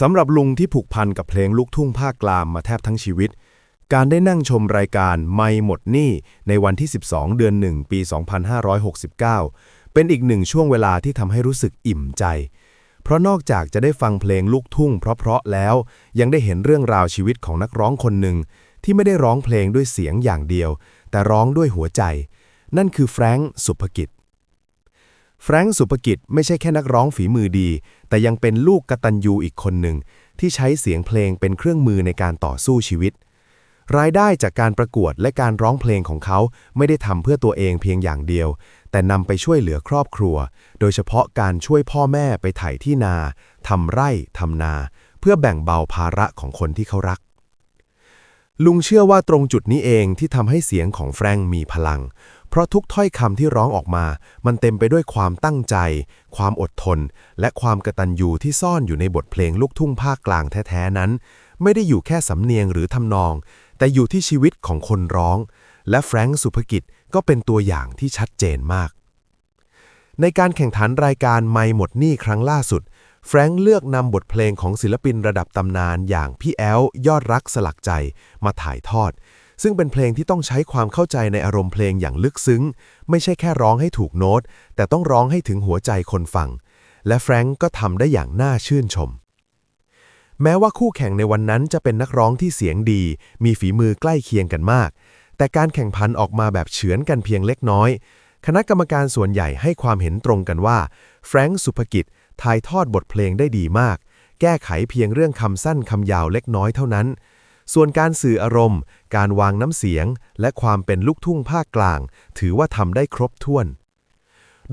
สำหรับลุงที่ผูกพันกับเพลงลูกทุ่งภาคกลางมาแทบทั้งชีวิต การได้นั่งชมรายการไม่หมดหนี้ในวันที่ 12 เดือน 1 ปี 2569 เป็นอีกหนึ่งช่วงเวลาที่ทำให้รู้สึกอิ่มใจ เพราะนอกจากจะได้ฟังเพลงลูกทุ่งเพราะๆแล้ว ยังได้เห็นเรื่องราวชีวิตของนักร้องคนหนึ่ง ที่ไม่ได้ร้องเพลงด้วยเสียงอย่างเดียว แต่ร้องด้วยหัวใจ นั่นคือแฟรงค์สุภกิจ แฟรงค์สุภกิจไม่ใช่แค่นักร้องฝีมือดี แต่ยังเป็นลูกกตัญญูอีกคนหนึ่ง ที่ใช้เสียงเพลงเป็นเครื่องมือในการต่อสู้ชีวิต รายได้จากการประกวดและการร้องเพลงของเขาไม่ได้ทำเพื่อตัวเองเพียงอย่างเดียว แต่นำไปช่วยเหลือครอบครัว โดยเฉพาะการช่วยพ่อแม่ไปไถที่นาทำไร่ทำนา เพื่อแบ่งเบาภาระของคนที่เขารักลุงเชื่อว่าตรงจุดนี้เองที่ทำให้เสียงของแฟรงค์มีพลัง เพราะทุกถ้อยคำที่ร้องออกมา มันเต็มไปด้วยความตั้งใจ ความอดทน และความกระตัญญูที่ซ่อนอยู่ในบทเพลงลูกทุ่งภาคกลางแท้ๆนั้น ไม่ได้อยู่แค่สำเนียงหรือทำนอง แต่อยู่ที่ชีวิตของคนร้อง และแฟรงค์สุภกิจก็เป็นตัวอย่างที่ชัดเจนมาก ในการแข่งขันรายการไม่หมดหนี้ครั้งล่าสุดแฟรงค์เลือกนำบทเพลงของศิลปินระดับตำนานอย่างพี่แอลยอดรักสลักใจมาถ่ายทอด ซึ่งเป็นเพลงที่ต้องใช้ความเข้าใจในอารมณ์เพลงอย่างลึกซึ้ง ไม่ใช่แค่ร้องให้ถูกโน้ต แต่ต้องร้องให้ถึงหัวใจคนฟัง และแฟรงค์ก็ทำได้อย่างน่าชื่นชม แม้ว่าคู่แข่งในวันนั้นจะเป็นนักร้องที่เสียงดี มีฝีมือใกล้เคียงกันมาก แต่การแข่งขันออกมาแบบเฉือนกันเพียงเล็กน้อย คณะกรรมการส่วนใหญ่ให้ความเห็นตรงกันว่าแฟรงค์สุภกิจถ่ายทอดบทเพลงได้ดีมาก แก้ไขเพียงเรื่องคำสั้นคำยาวเล็กน้อยเท่านั้น ส่วนการสื่ออารมณ์ การวางน้ำเสียง และความเป็นลูกทุ่งภาคกลาง ถือว่าทำได้ครบถ้วน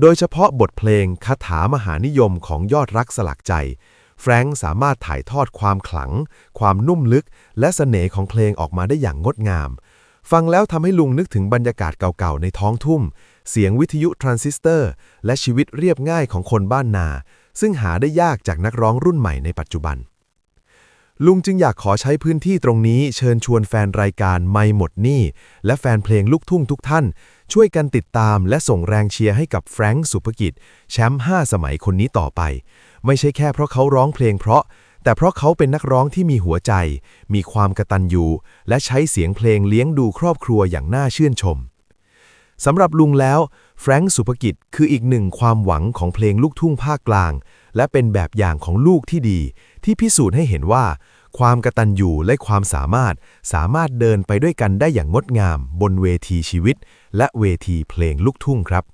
โดยเฉพาะบทเพลงคาถามหานิยมของยอดรักสลักใจ แฟรงค์สามารถถ่ายทอดความขลัง ความนุ่มลึก และเสน่ห์ของเพลงออกมาได้อย่างงดงาม ฟังแล้วทำให้ลุงนึกถึงบรรยากาศเก่าๆในท้องทุ่ม เสียงวิทยุทรานซิสเตอร์ และชีวิตเรียบง่ายของคนบ้านนา ซึ่งหาได้ยากจากนักร้องรุ่นใหม่ในปัจจุบัน ลุงจึงอยากขอใช้พื้นที่ตรงนี้เชิญชวนแฟนรายการไม่หมดหนี้และแฟนเพลงลูกทุ่งทุกท่าน ช่วยกันติดตามและส่งแรงเชียร์ให้กับแฟรงค์สุภกิจ แชมป์5สมัยคนนี้ต่อไป ไม่ใช่แค่เพราะเขาร้องเพลงเพราะ แต่เพราะเขาเป็นนักร้องที่มีหัวใจ มีความกระตัญญูและใช้เสียงเพลงเลี้ยงดูครอบครัวอย่างน่าชื่นชมสำหรับลุงแล้วแฟรงค์สุภกิจคืออีกหนึ่งความหวังของเพลงลูกทุ่งภาคกลาง และเป็นแบบอย่างของลูกที่ดี ที่พิสูจน์ให้เห็นว่า ความกระตันอยู่และความสามารถสามารถเดินไปด้วยกันได้อย่างงดงาม บนเวทีชีวิต และเวทีเพลงลูกทุ่งครับ